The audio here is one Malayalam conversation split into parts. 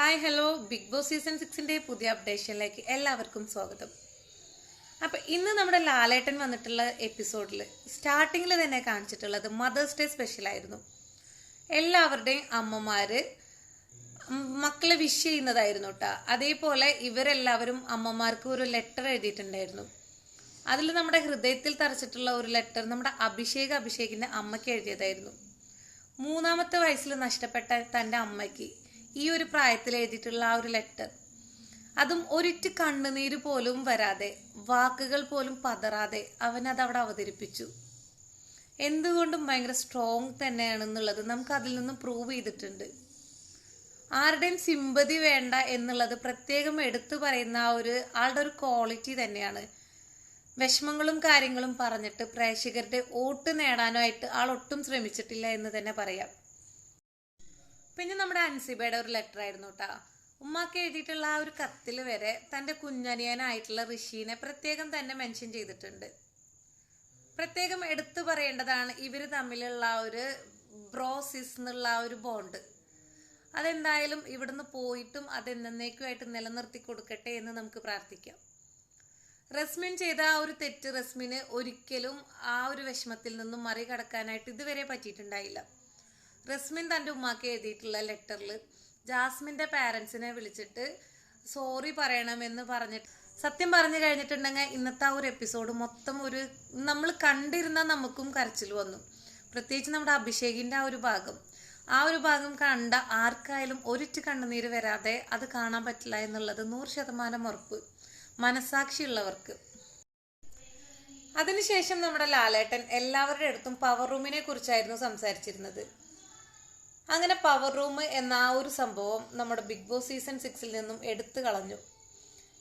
Hi hello Big Boss season സിക്സിന്റെ പുതിയ അപ്ഡേഷനിലേക്ക് എല്ലാവർക്കും സ്വാഗതം. അപ്പോൾ ഇന്ന് നമ്മുടെ ലാലേട്ടൻ വന്നിട്ടുള്ള എപ്പിസോഡിൽ സ്റ്റാർട്ടിങ്ങിൽ തന്നെ കാണിച്ചിട്ടുള്ളത് മദേഴ്സ് ഡേ സ്പെഷ്യൽ ആയിരുന്നു. എല്ലാവരുടെയും അമ്മമാർ മക്കളെ വിഷ് ചെയ്യുന്നതായിരുന്നു കേട്ടോ അതേപോലെ ഇവരെല്ലാവരും അമ്മമാർക്ക് ഒരു ലെറ്റർ എഴുതിയിട്ടുണ്ടായിരുന്നു. അതിൽ നമ്മുടെ ഹൃദയത്തിൽ തറച്ചിട്ടുള്ള ഒരു ലെറ്റർ നമ്മുടെ അഭിഷേക് അഭിഷേകിന്റെ അമ്മയ്ക്ക് എഴുതിയതായിരുന്നു. മൂന്നാമത്തെ വയസ്സിൽ നഷ്ടപ്പെട്ട തന്റെ അമ്മയ്ക്ക് ഈ ഒരു പ്രായത്തിൽ എഴുതിയിട്ടുള്ള ആ ഒരു ലെറ്റർ അതും ഒരിറ്റ് കണ്ണുനീര് പോലും വരാതെ വാക്കുകൾ പോലും പതറാതെ അവൻ അത് അവിടെ അവതരിപ്പിച്ചു. എന്തുകൊണ്ടും ഭയങ്കര സ്ട്രോങ് തന്നെയാണെന്നുള്ളത് നമുക്ക് അതിൽ നിന്നും പ്രൂവ് ചെയ്തിട്ടുണ്ട്. ആരുടെയും സിമ്പതി വേണ്ട എന്നുള്ളത് പ്രത്യേകം എടുത്തു പറയുന്ന ആ ഒരു ആളുടെ ഒരു ക്വാളിറ്റി തന്നെയാണ്. വിഷമങ്ങളും കാര്യങ്ങളും പറഞ്ഞിട്ട് പ്രേക്ഷകരുടെ വോട്ട് നേടാനായിട്ട് ആൾ ഒട്ടും ശ്രമിച്ചിട്ടില്ല എന്ന് തന്നെ പറയാം. പിന്നെ നമ്മുടെ അൻസിബയുടെ ഒരു ലെറ്റർ ആയിരുന്നു കേട്ടാ ഉമ്മാക്ക് എഴുതിയിട്ടുള്ള ആ ഒരു കത്തിൽ വരെ തന്റെ കുഞ്ഞനിയനായിട്ടുള്ള ഋഷീനെ പ്രത്യേകം തന്നെ മെൻഷൻ ചെയ്തിട്ടുണ്ട്. പ്രത്യേകം എടുത്തു പറയേണ്ടതാണ് ഇവർ തമ്മിലുള്ള ആ ഒരു ബ്രോസിസ് എന്നുള്ള ആ ഒരു ബോണ്ട് അതെന്തായാലും ഇവിടുന്ന് പോയിട്ടും അതെന്നേക്കുമായിട്ട് നിലനിർത്തി കൊടുക്കട്ടെ എന്ന് നമുക്ക് പ്രാർത്ഥിക്കാം. റസ്മിൻ ചെയ്ത ആ ഒരു തെറ്റ് റസ്മിന് ഒരിക്കലും ആ ഒരു വിഷമത്തിൽ നിന്നും മറികടക്കാനായിട്ട് ഇതുവരെ പറ്റിയിട്ടുണ്ടായില്ല. റസ്മിൻ തന്റെ ഉമ്മാക്ക് എഴുതിയിട്ടുള്ള ലെറ്ററിൽ ജാസ്മിന്റെ പാരൻസിനെ വിളിച്ചിട്ട് സോറി പറയണമെന്ന് പറഞ്ഞിട്ട് സത്യം പറഞ്ഞു കഴിഞ്ഞിട്ടുണ്ടെങ്കിൽ ഇന്നത്തെ ആ ഒരു എപ്പിസോഡ് മൊത്തം ഒരു നമ്മൾ കണ്ടിരുന്ന നമുക്കും കരച്ചിൽ വന്നു. പ്രത്യേകിച്ച് നമ്മുടെ അഭിഷേകിന്റെ ആ ഒരു ഭാഗം. ആ ഒരു ഭാഗം കണ്ട ആർക്കായാലും ഒരിറ്റ് കണ്ണുനീര് വരാതെ അത് കാണാൻ പറ്റില്ല എന്നുള്ളത് നൂറ് ശതമാനം ഉറപ്പ്. മനസാക്ഷിയുള്ളവർക്ക് അതിനുശേഷം നമ്മുടെ ലാലേട്ടൻ എല്ലാവരുടെ അടുത്തും പവർ റൂമിനെ കുറിച്ചായിരുന്നു സംസാരിച്ചിരുന്നത്. അങ്ങനെ പവർ റൂം എന്ന ആ ഒരു സംഭവം നമ്മുടെ ബിഗ് ബോസ് സീസൺ സിക്സിൽ നിന്നും എടുത്തു കളഞ്ഞു.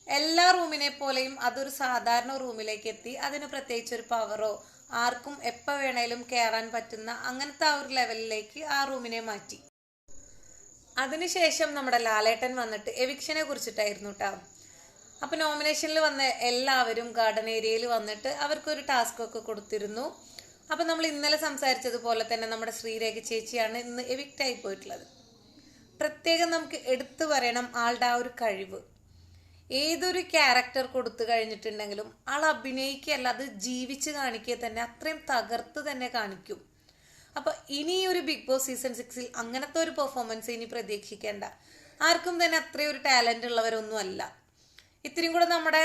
എല്ലാ റൂമിനെ പോലെയും അതൊരു സാധാരണ റൂമിലേക്ക് എത്തി. അതിന് പ്രത്യേകിച്ച് ഒരു പവറോ ആർക്കും എപ്പോൾ വേണേലും കയറാൻ പറ്റുന്ന അങ്ങനത്തെ ആ ഒരു ലെവലിലേക്ക് ആ റൂമിനെ മാറ്റി. അതിനുശേഷം നമ്മുടെ ലാലേട്ടൻ വന്നിട്ട് എവിക്ഷനെ കുറിച്ചിട്ടായിരുന്നു കേട്ടോ അപ്പൊ നോമിനേഷനിൽ വന്ന എല്ലാവരും ഗാർഡൻ ഏരിയയിൽ വന്നിട്ട് അവർക്കൊരു ടാസ്ക് ഒക്കെ കൊടുത്തിരുന്നു. അപ്പൊ നമ്മൾ ഇന്നലെ സംസാരിച്ചതുപോലെ തന്നെ നമ്മുടെ ശ്രീരേഖ ചേച്ചിയാണ് ഇന്ന് എവിക്റ്റ് ആയി പോയിട്ടുള്ളത്. പ്രത്യേകം നമുക്ക് എടുത്തു പറയണം ആളുടെ ആ ഒരു കഴിവ്. ഏതൊരു ക്യാരക്ടർ കൊടുത്തു കഴിഞ്ഞിട്ടുണ്ടെങ്കിലും ആൾ അഭിനയിക്കുകയല്ല അത് ജീവിച്ച് കാണിക്കുക തന്നെ അത്രയും തകർത്ത് തന്നെ കാണിക്കും. അപ്പോൾ ഇനി ഒരു ബിഗ് ബോസ് സീസൺ സിക്സിൽ അങ്ങനത്തെ ഒരു പെർഫോമൻസ് ഇനി പ്രതീക്ഷിക്കേണ്ട. ആർക്കും തന്നെ അത്രയും ഒരു ടാലന്റ് ഉള്ളവരൊന്നും അല്ല ഇത്തിരിയും കൂടെ നമ്മുടെ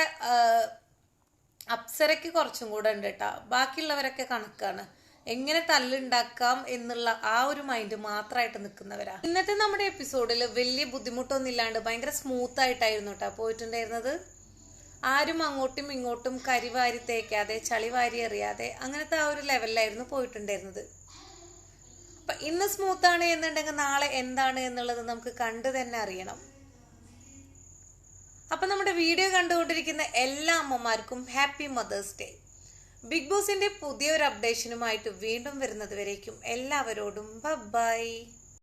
അപ്സരയ്ക്ക് കുറച്ചും കൂടെ ഉണ്ട് കേട്ടോ ബാക്കിയുള്ളവരൊക്കെ കണക്കാണ്. എങ്ങനെ തല്ലുണ്ടാക്കാം എന്നുള്ള ആ ഒരു മൈൻഡ് മാത്രമായിട്ട് നിൽക്കുന്നവരാ. ഇന്നത്തെ നമ്മുടെ എപ്പിസോഡിൽ വലിയ ബുദ്ധിമുട്ടൊന്നും ഇല്ലാണ്ട് ഭയങ്കര സ്മൂത്ത് ആയിട്ടായിരുന്നു കേട്ടോ പോയിട്ടുണ്ടായിരുന്നത്. ആരും അങ്ങോട്ടും ഇങ്ങോട്ടും കരിവാരി തേക്കാതെ ചളി വാരി എറിയാതെ അങ്ങനത്തെ ആ ഒരു ലെവലിലായിരുന്നു പോയിട്ടുണ്ടായിരുന്നത്. അപ്പം ഇന്ന് സ്മൂത്താണ് എന്നുണ്ടെങ്കിൽ നാളെ എന്താണ് എന്നുള്ളത് നമുക്ക് കണ്ടു തന്നെ അറിയണം. അപ്പൊ നമ്മുടെ വീഡിയോ കണ്ടുകൊണ്ടിരിക്കുന്ന എല്ലാ അമ്മമാർക്കും ഹാപ്പി മദേഴ്സ് ഡേ ബിഗ് ബോസിന്റെ പുതിയൊരു അപ്ഡേഷനുമായിട്ട് വീണ്ടും വരുന്നത് വരേക്കും. എല്ലാവരോടും ബൈ